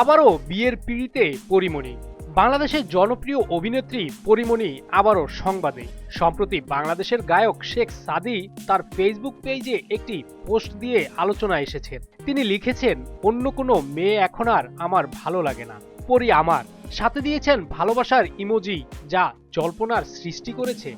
আবারও বিয়ের পিড়িতে পরিমণি। বাংলাদেশের জনপ্রিয় অভিনেত্রী পরিমণি আবারও সংবাদে। সম্প্রতি বাংলাদেশের গায়ক শেখ সাদি তার ফেসবুক পেজে একটি পোস্ট দিয়ে আলোচনা এসেছেন। তিনি লিখেছেন, অন্য কোনো মেয়ে এখন আর আমার ভালো লাগে না। পরি আমার। সাথে দিয়েছেন ভালোবাসার ইমোজি যা জল্পনার সৃষ্টি করেছে।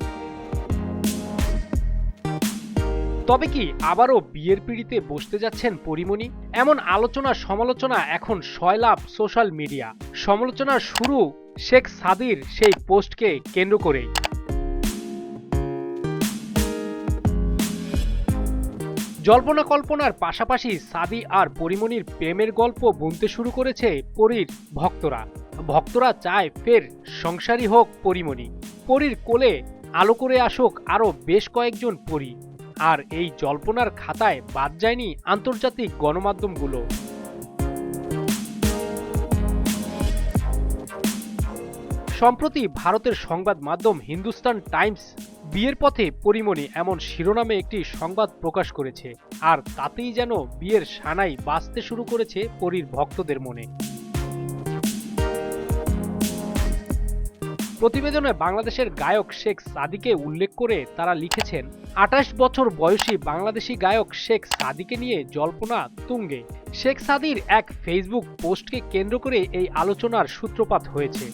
তবে কি আবারও বিয়ের পিড়িতে বসতে যাচ্ছেন পরিমণি? এমন আলোচনা সমালোচনা এখন সয়লাভ সোশ্যাল মিডিয়া। সমালোচনা শুরু শেখ সাদির সেই পোস্টকে কেন্দ্র করেই। জল্পনা কল্পনার পাশাপাশি সাদি আর পরিমণির প্রেমের গল্প বুনতে শুরু করেছে পরীর ভক্তরা। ভক্তরা চায় ফের সংসারী হোক পরিমণি। পরীর কোলে আলো করে আসুক আরও বেশ কয়েকজন পরী। আর এই জল্পনার খাতায় বাদ যায়নি আন্তর্জাতিক গণমাধ্যমগুলো। সম্প্রতি ভারতের সংবাদ মাধ্যম হিন্দুস্তান টাইমস বিয়ের পথে পরিমণি এমন শিরোনামে একটি সংবাদ প্রকাশ করেছে, আর তাতেই যেন বিয়ের সানাই বাঁচতে শুরু করেছে পরীর ভক্তদের মনে। প্রতিবেদনে বাংলাদেশের গায়ক শেখ সাদিকে উল্লেখ করে তারা লিখেছেন, আঠাশ বছর বয়সী বাংলাদেশি গায়ক শেখ সাদিকে নিয়ে জল্পনা তুঙ্গে। শেখ সাদির এক ফেসবুক পোস্টকে কেন্দ্র করে এই আলোচনার সূত্রপাত হয়েছে।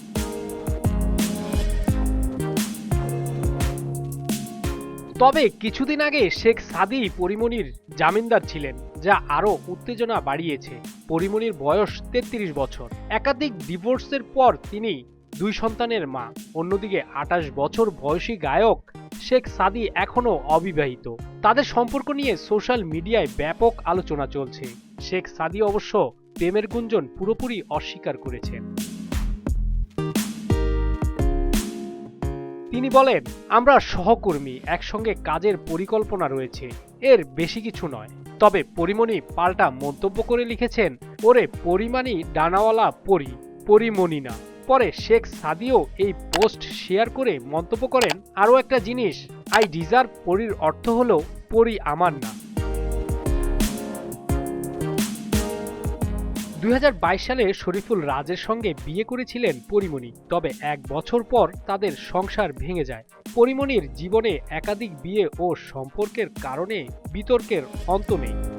তবে কিছুদিন আগে শেখ সাদি পরিমণির জামিনদার ছিলেন, যা আরও উত্তেজনা বাড়িয়েছে। পরিমণির বয়স তেত্রিশ বছর। একাধিক ডিভোর্সের পর তিনি দুই সন্তানের মা। অন্যদিকে আঠাশ বছর বয়সী গায়ক শেখ সাদি এখনও অবিবাহিত। তাদের সম্পর্ক নিয়ে সোশ্যাল মিডিয়ায় ব্যাপক আলোচনা চলছে। শেখ সাদি অবশ্য প্রেমের গুঞ্জন পুরোপুরি অস্বীকার করেছেন। তিনি বলেন, আমরা সহকর্মী, একসঙ্গে কাজের পরিকল্পনা রয়েছে। এর বেশি কিছু নয়। তবে পরিমণি পাল্টা মন্তব্য করে লিখেছেন, ওরে পরিমাণই ডানাওয়ালা পরি, পরিমণি না পরে শেখ সাদিও এই পোস্ট শেয়ার করে মন্তব্য করেন, আরও একটা জিনিস, আই ডিজার্ভ পরির অর্থ হলো পরি আমার না দুই হাজার বাইশ সালে শরীফুল রাজের সঙ্গে বিয়ে করেছিলেন পরিমণি। তবে এক বছর পর তাদের সংসার ভেঙে যায়। পরিমণির জীবনে একাধিক বিয়ে ও সম্পর্কের কারণে বিতর্কের অন্ত নেই।